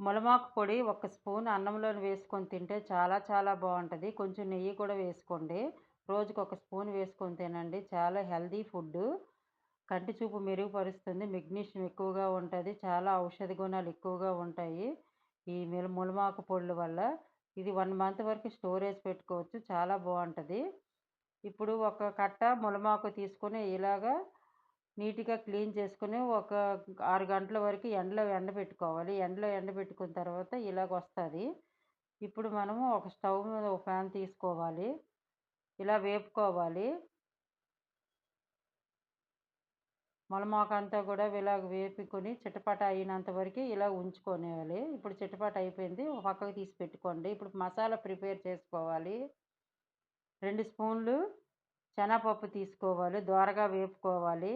ములమాకు పొడి ఒక స్పూన్ అన్నంలో వేసుకొని తింటే చాలా చాలా బాగుంటుంది. కొంచెం నెయ్యి కూడా వేసుకోండి. రోజుకు ఒక స్పూన్ వేసుకొని తినండి. చాలా హెల్దీ ఫుడ్. కంటి చూపు మెరుగుపరుస్తుంది. మెగ్నీషియం ఎక్కువగా ఉంటుంది. చాలా ఔషధ గుణాలు ఎక్కువగా ఉంటాయి ఈ మిల ములమాకు పొడుల వల్ల. ఇది వన్ మంత్ వరకు స్టోరేజ్ పెట్టుకోవచ్చు. చాలా బాగుంటుంది. ఇప్పుడు ఒక కట్ట ములమాకు తీసుకొని ఇలాగా నీట్గా క్లీన్ చేసుకుని ఒక ఆరు గంటల వరకు ఎండలో ఎండబెట్టుకోవాలి ఎండలో ఎండబెట్టుకున్న తర్వాత ఇలాగ వస్తుంది. ఇప్పుడు మనము ఒక స్టవ్ మీద ఒక ఫ్యాన్ తీసుకోవాలి. ఇలా వేపుకోవాలి. ములమాకు అంతా కూడా ఇలాగ వేపుకొని చిటపట అయినంత వరకు ఇలా ఉంచుకోవాలి ఇప్పుడు చిటపట అయిపోయింది. పక్కకు తీసి పెట్టుకోండి. ఇప్పుడు మసాలా ప్రిపేర్ చేసుకోవాలి. రెండు స్పూన్లు శనగపప్పు తీసుకోవాలి. దోరగా వేపుకోవాలి.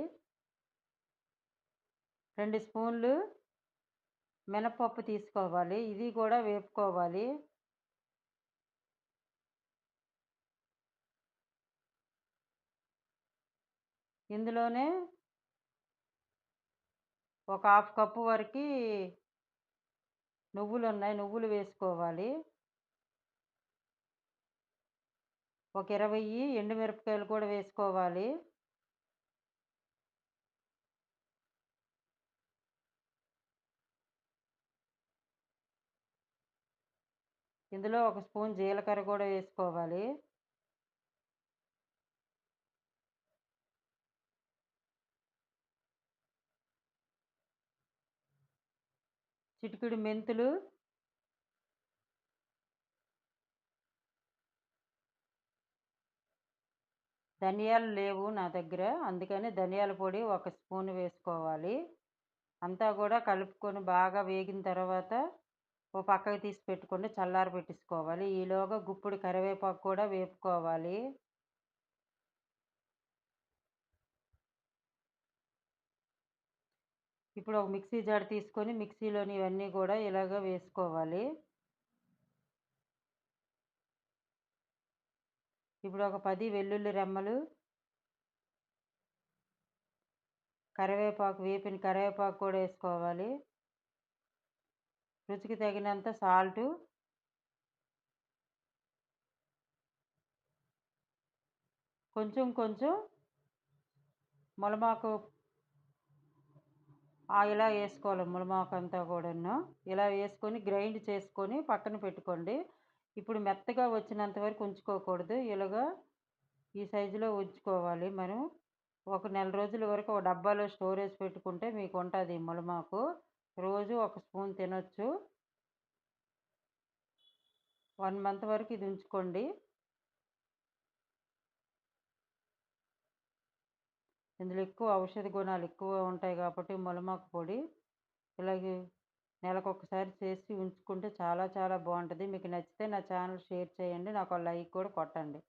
రెండు స్పూన్లు మినపప్పు తీసుకోవాలి. ఇది కూడా వేపుకోవాలి. ఇందులోనే ఒక హాఫ్ కప్పు వరకు నువ్వులు ఉన్నాయి. నువ్వులు వేసుకోవాలి. ఒక ఇరవై ఎండుమిరపకాయలు కూడా వేసుకోవాలి. ఇందులో ఒక స్పూన్ జీలకర్ర కూడా వేసుకోవాలి. చిటికిడి మెంతులు. ధనియాలు లేవు నా దగ్గర అందుకని ధనియాల పొడి ఒక స్పూన్ వేసుకోవాలి. అంతా కూడా కలుపుకొని బాగా వేగిన తర్వాత ఓ పక్కకి తీసి పెట్టుకొని చల్లారి పెట్టేసుకోవాలి. ఈలోగా గుప్పుడు కరివేపాకు కూడా వేపుకోవాలి. ఇప్పుడు ఒక మిక్సీ జార్ తీసుకొని మిక్సీలోని ఇవన్నీ కూడా ఇలాగ వేసుకోవాలి. ఇప్పుడు ఒక పది వెల్లుల్లి రెమ్మలు కరివేపాకు వేపిన కరివేపాకు కూడా వేసుకోవాలి. రుచికి తగినంత సాల్టు. కొంచెం కొంచెం ములమాకు ఇలా వేసుకోవాలి ములమాకు అంతా కూడాను. ఇలా వేసుకొని గ్రైండ్ చేసుకొని పక్కన పెట్టుకోండి. ఇప్పుడు మెత్తగా వచ్చినంత వరకు ఉంచుకోకూడదు. ఇలాగా ఈ సైజులో ఉంచుకోవాలి మనం. ఒక నెల రోజుల వరకు ఒక డబ్బాలో స్టోరేజ్ పెట్టుకుంటే మీకు ఉంటుంది ములమాకు. రోజు ఒక స్పూన్ తినొచ్చు. వన్ మంత్ వరకు ఇది ఉంచుకోండి. ఇందులో ఎక్కువ ఔషధ గుణాలు ఎక్కువ ఉంటాయి కాబట్టి మొలమాకు పొడి ఇలాగే నెలకొకసారి చేసి ఉంచుకుంటే చాలా చాలా బాగుంటుంది. మీకు నచ్చితే నా ఛానల్ షేర్ చేయండి. నాకు లైక్ కూడా కొట్టండి.